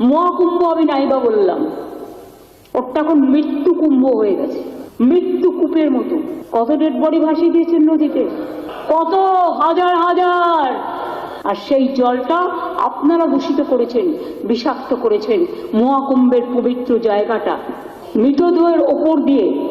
মহাকুম্ভ আমি নাইবা বললাম। ওরটা এখন মৃত্যু কুম্ভ হয়ে গেছে। মৃত্যু কূপের মতো। কত ডেড বডি ভাসিয়ে দিয়েছেন নদীতে? কত হাজার হাজার! আর সেই জলটা আপনারা দূষিত করেছেন, বিষাক্ত করেছেন মহাকুম্ভের পবিত্র জায়গাটা, মৃতদেহের ওপর দিয়ে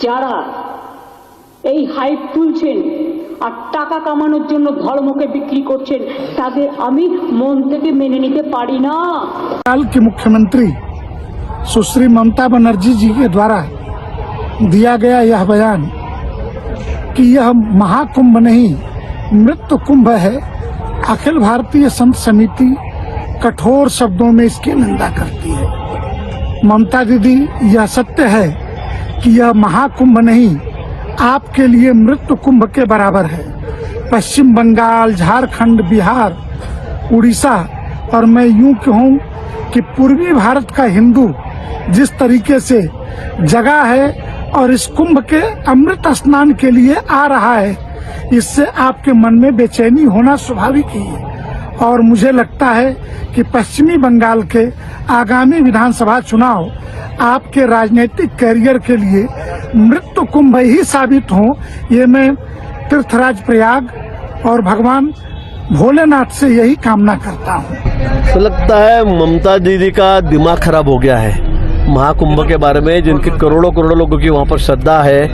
যারা এই হাইপ তুলছেন আর টাকা কামানোর জন্য ধর্মকে বিক্রি করছেন তাদের আমি মন থেকে মেনে নিতে পারি না काल की मुख्यमंत्री सुश्री ममता बनर्जी जी के द्वारा दिया गया यह बयान कि यह महाकुंभ नहीं मृत्यु कुंभ है अखिल भारतीय संत समिति कठोर शब्दों में इसकी निंदा करती है ममता दीदी यह सत्य है कि यह महाकुंभ नहीं आपके लिए मृत्यु कुंभ के बराबर है। पश्चिम बंगाल, झारखंड, बिहार, उड़ीसा और मैं यूँ कहूँ कि पूर्वी भारत का हिंदू जिस तरीके से जगा है और इस कुंभ के अमृत स्नान के लिए आ रहा है, इससे आपके मन में बेचैनी होना स्वाभाविक ही है। और मुझे लगता है कि पश्चिमी बंगाल के आगामी विधानसभा चुनाव आपके राजनीतिक कैरियर के लिए मृत्यु कुंभ ही साबित हो, ये मैं तीर्थराज प्रयाग और भगवान भोलेनाथ से यही कामना करता हूँ। तो लगता है ममता दीदी का दिमाग खराब हो गया है। महाकुंभ के बारे में जिनके करोड़ों करोड़ों लोगों की वहाँ पर श्रद्धा है,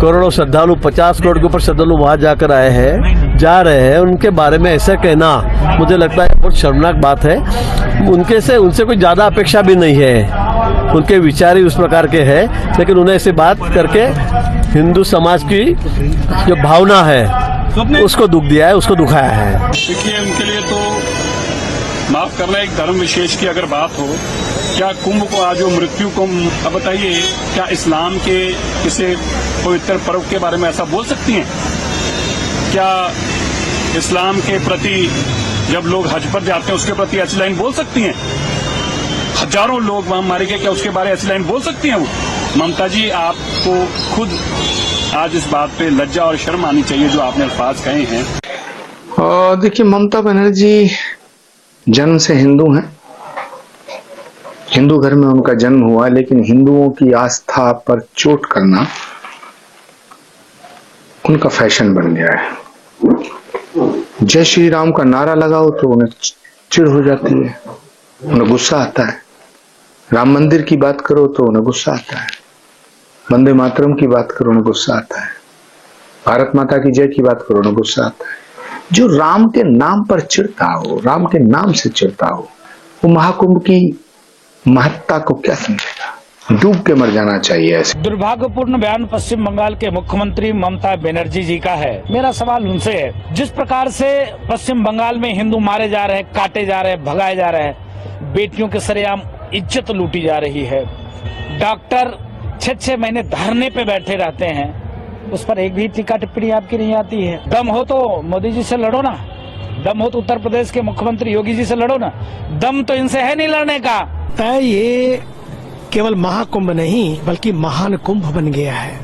करोड़ों श्रद्धालु, पचास करोड़ के ऊपर श्रद्धालु वहाँ जाकर आए हैं। जा रहे हैं उनके बारे में ऐसा कहना मुझे लगता है बहुत शर्मनाक बात है। उनके से उनसे कोई ज़्यादा अपेक्षा भी नहीं है। उनके विचार ही उस प्रकार के हैं लेकिन उन्हें ऐसी बात करके हिंदू समाज की जो भावना है उसको दुख दिया है उसको दुखाया है। देखिए उनके लिए तो माफ़ करना एक धर्म विशेष की अगर बात हो क्या कुंभ को आज वो मृत्यु कुंभ अब बताइए क्या इस्लाम के किसी पवित्र पर्व के बारे में ऐसा बोल सकती हैं? क्या इस्लाम के प्रति जब लोग हज पर जाते हैं, उसके प्रति ऐसी लाइन बोल सकती हैं? हज़ारों लोग वहाँ मारे गए, क्या उसके बारे में ऐसी लाइन बोल सकती हैं वो? ममता जी, आपको खुद आज इस बात पे लज्जा और शर्म आनी चाहिए जो आपने अल्फाज कहे हैं। देखिए, ममता बनर्जी जन्म से हिंदू हैं। हिंदू घर में उनका जन्म हुआ, लेकिन हिंदुओं की आस्था पर चोट करना उनका फ़ैशन बन गया है। जय श्री राम का नारा लगाओ तो उन्हें चिड़ हो जाती है। उन्हें गुस्सा आता है। राम मंदिर की बात करो तो उन्हें गुस्सा आता है। वंदे मातरम की बात करो, उन्हें गुस्सा आता है। भारत माता की जय की बात करो, उन्हें गुस्सा आता है। जो राम के नाम पर चिड़ता हो, राम के नाम से चिड़ता हो, वो महाकुंभ की महत्ता को क्या समझेगा डूब के मर जाना चाहिए ऐसे। दुर्भाग्यपूर्ण बयान पश्चिम बंगाल के मुख्यमंत्री ममता बनर्जी जी का है। मेरा सवाल उनसे है जिस प्रकार से पश्चिम बंगाल में हिंदू मारे जा रहे हैं काटे जा रहे हैं भगाए जा रहे हैं बेटियों के सरेआम इज़्ज़त लूटी जा रही है। डॉक्टर छह छह महीने धरने पे बैठे रहते हैं उस पर एक भी टीका टिप्पणी आपकी नहीं आती है। दम हो तो मोदी जी से लड़ो ना। दम हो तो उत्तर प्रदेश के मुख्यमंत्री योगी जी से लड़ो ना। दम तो इनसे है नहीं लड़ने का। ये केवल महाकुंभ नहीं, बल्कि महान कुंभ बन गया है।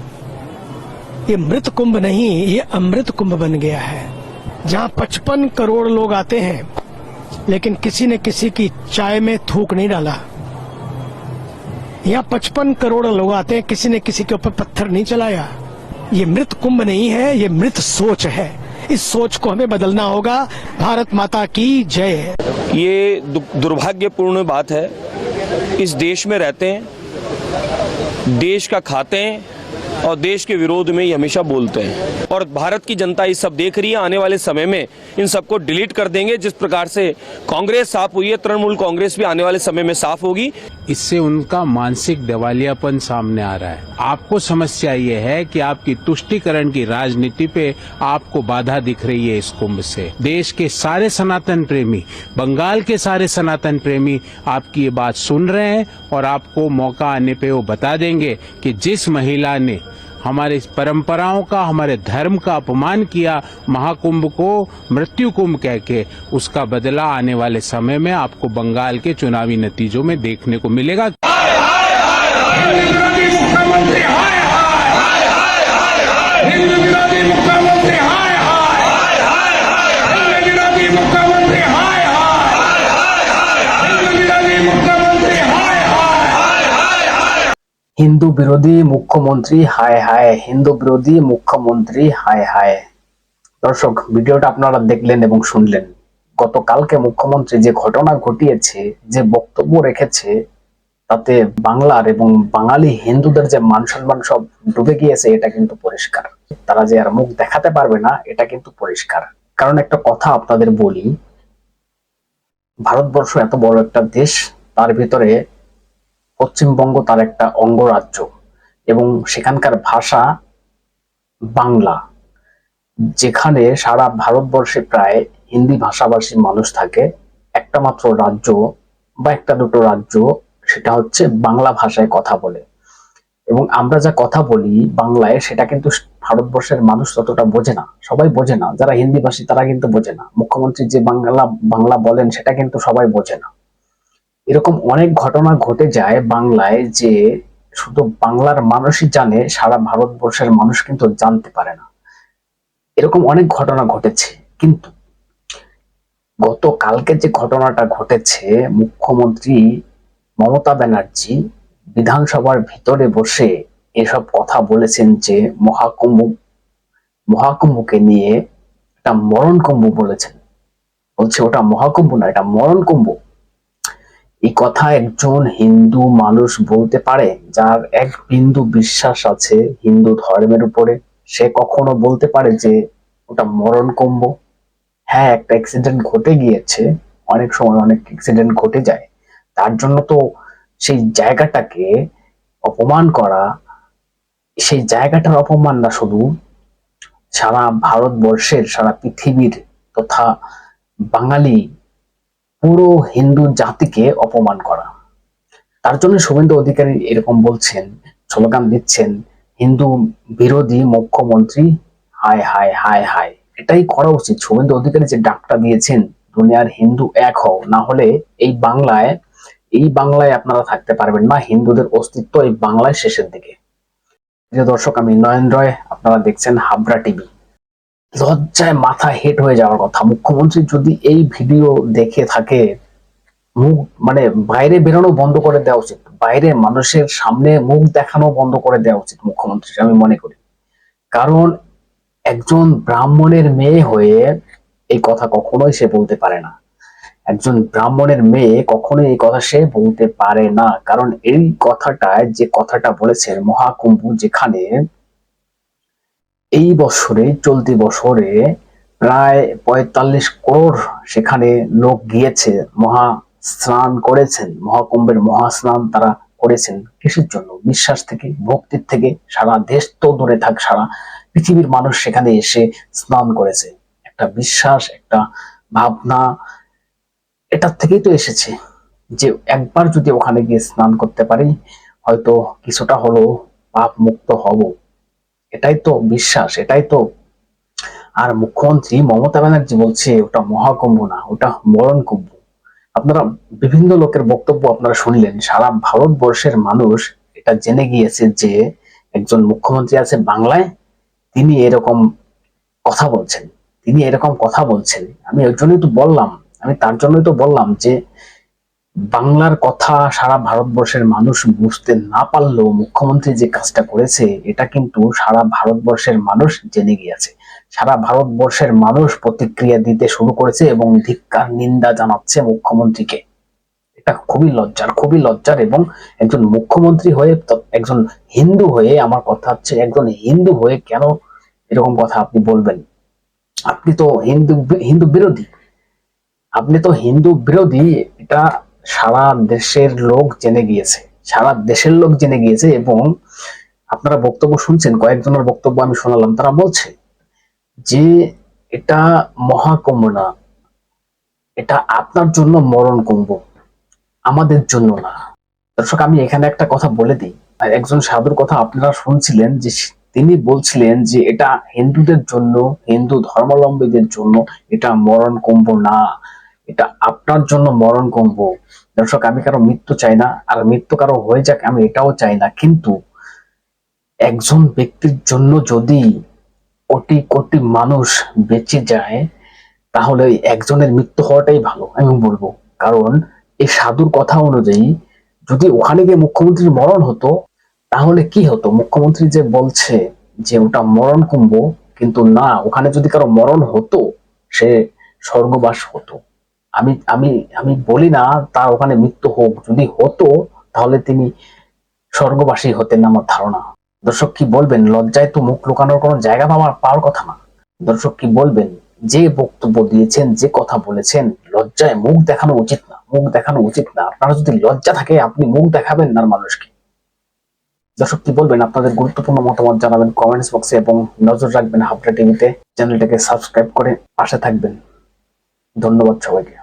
ये मृत कुंभ नहीं, ये अमृत कुंभ बन गया है। जहाँ पचपन करोड़ लोग आते हैं, लेकिन किसी ने किसी की चाय में थूक नहीं डाला। यहाँ पचपन करोड़ लोग आते हैं, किसी ने किसी के ऊपर पत्थर नहीं चलाया। ये मृत कुंभ नहीं है, ये मृत सोच है। इस सोच को हमें बदलना होगा। भारत माता की जय ये दुर्भाग्यपूर्ण बात है इस देश में रहते हैं देश का खाते हैं और देश के विरोध में ये हमेशा बोलते हैं। और भारत की जनता ये सब देख रही है, आने वाले समय में इन सबको डिलीट कर देंगे, जिस प्रकार से कांग्रेस साफ़ हुई है, तृणमूल कांग्रेस भी आने वाले समय में साफ़ होगी। इससे उनका मानसिक दिवालियापन सामने आ रहा है। आपको समस्या ये है कि आपकी तुष्टिकरण की राजनीति पे आपको बाधा दिख रही है इस कुंभ से। देश के सारे सनातन प्रेमी, बंगाल के सारे सनातन प्रेमी आपकी ये बात सुन रहे हैं और आपको मौका आने पे वो बता देंगे कि जिस महिला ने हमारे इस परंपराओं का हमारे धर्म का अपमान किया महाकुंभ को मृत्यु कुंभ कह के उसका बदला आने वाले समय में आपको बंगाल के चुनावी नतीजों में देखने को मिलेगा मुख्यमंत्री হিন্দু বিরোধী মুখ্যমন্ত্রী, হায় হায়, হিন্দু বিরোধী মুখ্যমন্ত্রী, হায় হায়। দর্শক, ভিডিওটা আপনারা দেখলেন এবং শুনলেন। গতকালকে মুখ্যমন্ত্রী যে ঘটনা ঘটিয়েছে, যে বক্তব্য রেখেছে, তাতে বাংলার এবং বাঙালি হিন্দুদের যে মান সম্মান সব ডুবে গিয়েছে, এটা কিন্তু পরিষ্কার। তারা যে আর মুখ দেখাতে পারবে না, এটা কিন্তু পরিষ্কার। কারণ একটা কথা আপনাদের বলি, ভারতবর্ষ এত বড় একটা দেশ, তার ভিতরে পশ্চিমবঙ্গ তার একটা অঙ্গরাজ্য এবং সেখানকার ভাষা বাংলা, যেখানে সারা ভারতবর্ষে প্রায় হিন্দি ভাষাভাষী মানুষ থাকে। একটা মাত্র রাজ্য বা একটা দুটো রাজ্য, সেটা হচ্ছে বাংলা ভাষায় কথা বলে। এবং আমরা যা কথা বলি বাংলায়, সেটা কিন্তু ভারতবর্ষের মানুষ ততটা বোঝে না। সবাই বোঝে না। যারা হিন্দি ভাষী, তারা কিন্তু বোঝে না। মুখ্যমন্ত্রী যে বাংলা বাংলা বলেন, সেটা কিন্তু সবাই বোঝে না। এরকম অনেক ঘটনা ঘটে যায় বাংলায় যে শুধু বাংলার মানুষই জানে, সারা ভারতবর্ষের মানুষ কিন্তু জানতে পারে না। এরকম অনেক ঘটনা ঘটেছে, কিন্তু গতকালকে যে ঘটনাটা ঘটেছে, মুখ্যমন্ত্রী মমতা ব্যানার্জি বিধানসভার ভিতরে বসে এসব কথা বলেছেন যে মহাকুম্ভ, মহাকুম্ভকে নিয়ে একটা মরণ কুম্ভ বলেছেন। বলছে ওটা মহাকুম্ভ না, এটা মরণ কুম্ভ এই কথা একজন হিন্দু মানুষ বলতে পারে, যার এক বিন্দু বিশ্বাস আছে হিন্দু ধর্মের উপরে। সে কখনো বলতে পারে যে ওটা মরণ কুম্ভ। হ্যাঁ একটা অ্যাক্সিডেন্ট ঘটে গিয়েছে, অনেক সময় অনেক অ্যাক্সিডেন্ট ঘটে যায়। তার জন্য তো সেই জায়গাটাকে অপমান করা, সেই জায়গাটার অপমান না শুধু, সারা ভারতবর্ষের, সারা পৃথিবীর তথা বাঙালি পুরো হিন্দু জাতিকে অপমান করা। তার জন্য শুভেন্দু অধিকারী এরকম বলছেন, স্লোগান দিচ্ছেন, হিন্দু বিরোধী মুখ্যমন্ত্রী, হায় হায় হায় হায়। এটাই করা উচিত। শুভেন্দু অধিকারী যে ডাকটা দিয়েছেন, দুনিয়ার হিন্দু এক হও। না হলে এই বাংলায় এই বাংলায় আপনারা থাকতে পারবেন না, হিন্দুদের অস্তিত্ব এই বাংলায় শেষের দিকে। প্রিয় দর্শক, আমি নয়ন রয়, আপনারা দেখছেন হাবড়া টিভি। লজ্জায় মাথা হেট হয়ে যাওয়ার কথা। মুখ্যমন্ত্রী যদি এই ভিডিও দেখে থাকে, মুখ মানে বাইরে বেরোনো বন্ধ করে দেওয়া উচিত। বাইরে মানুষের সামনে মুখ দেখানো বন্ধ করে দেওয়া উচিত মুখ্যমন্ত্রী আমি মনে করি। কারণ একজন ব্রাহ্মণের মেয়ে হয়ে এই কথা কখনোই সে বলতে পারে না। একজন ব্রাহ্মণের মেয়ে কখনোই এই কথা সে বলতে পারে না। কারণ এই কথাটায় যে কথাটা বলেছেন মহাকুম্ভ যেখানে এই বছরে, চলতি বছরে প্রায় পঁয়তাল্লিশ করোড় সেখানে লোক গিয়েছে, মহা স্নান করেছেন, মহাকুম্ভের মহাস্নান তারা করেছেন কিসের জন্য। বিশ্বাস থেকে, ভক্তির থেকে সারা দেশ তো দূরে থাক, সারা পৃথিবীর মানুষ সেখানে এসে স্নান করেছে। একটা বিশ্বাস, একটা ভাবনা এটার থেকেই তো এসেছে যে একবার যদি ওখানে গিয়ে স্নান করতে পারি, হয়তো কিছুটা হলো পাপ মুক্ত হব। এটাই তো বিশ্বাস, এটাই তো। আর মুখ্যমন্ত্রী মমতা ব্যানার্জি বলছে, ওটা মহাকুম্ভ না, ওটা মরণ কুম্ভ আপনারা বিভিন্ন লোকের বক্তব্য আপনারা শুনলেন, সারা ভারতবর্ষের মানুষ এটা জেনে গিয়েছে যে একজন মুখ্যমন্ত্রী আছে বাংলায়, তিনি এরকম কথা বলছেন, তিনি এরকম কথা বলছেন। আমি ওই জন্যই তো বললাম, আমি তার জন্যই তো বললাম যে বাংলার কথা সারা ভারতবর্ষের মানুষ বুঝতে না পারলেও মুখ্যমন্ত্রী যে কাজটা করেছে, এটা কিন্তু সারা ভারতবর্ষের মানুষ জেনে গিয়েছে। সারা ভারতবর্ষের মানুষ প্রতিক্রিয়া দিতে শুরু করেছে এবং ধিক্কার, নিন্দা জানাচ্ছে মুখ্যমন্ত্রীকে। এটা খুবই লজ্জার খুবই লজ্জার এবং একজন মুখ্যমন্ত্রী হয়ে একজন হিন্দু হয়ে আমার কথা হচ্ছে, একজন হিন্দু হয়ে কেন এরকম কথা আপনি বলবেন? আপনি তো হিন্দু হিন্দু বিরোধী। আপনি তো হিন্দু বিরোধী, এটা সারা দেশের লোক জেনে গিয়েছে। সারা দেশের লোক জেনে গিয়েছে এবং আপনারা বক্তব্য শুনছেন, কয়েকজনের বক্তব্য আমি শোনালাম, তারা বলছে যে এটা মহাকুম্ভ না, এটা আপনার জন্য মরণ কুম্ভ, আমাদের জন্য না। দর্শক, আমি এখানে একটা কথা বলে দিই। আর একজন সাধুর কথা আপনারা শুনছিলেন যে তিনি বলছিলেন যে এটা হিন্দুদের জন্য, হিন্দু ধর্মাবলম্বীদের জন্য এটা মরণ কুম্ভ না। এটা আপনার জন্য মরণ কুম্ভ দর্শক, আমি কারও মৃত্যু চাই না, আর মৃত্যু কারও হয়ে যাক, আমি এটাও চাই না। কিন্তু একজন ব্যক্তির জন্য যদি কোটি কোটি মানুষ বেঁচে যায়, তাহলে একজনের মৃত্যু হওয়াটাই ভালো, আমি বলব। কারণ এই সাধুর কথা অনুযায়ী যদি ওখানে গিয়ে মুখ্যমন্ত্রীর মরণ হতো, তাহলে কি হতো? মুখ্যমন্ত্রী যে বলছে যে ওটা মরণ কুম্ভ কিন্তু না, ওখানে যদি কারও মরণ হতো, সে স্বর্গবাস হতো। আমি আমি আমি বলি না, তার ওখানে মৃত্যু হোক, যদি হতো, তাহলে তিনি স্বর্গবাসী হতেন আমার ধারণা। দর্শক কি বলবেন, লজ্জায় তো মুখ লুকানোর কোনো জায়গা পাওয়ার পাওয়ার কথা না। দর্শক কি বলবেন, যে বক্তব্য দিয়েছেন, যে কথা বলেছেন, লজ্জায় মুখ দেখানো উচিত না, মুখ দেখানো উচিত না। আপনার যদি লজ্জা থাকে, আপনি মুখ দেখাবেন না মানুষকে। দর্শক কি বলবেন, আপনাদের গুরুত্বপূর্ণ মতামত জানাবেন কমেন্টস বক্সে এবং নজর রাখবেন হাবড়া টিভিতে চ্যানেলটাকে সাবস্ক্রাইব করে পাশে থাকবেন। ধন্যবাদ সবাইকে।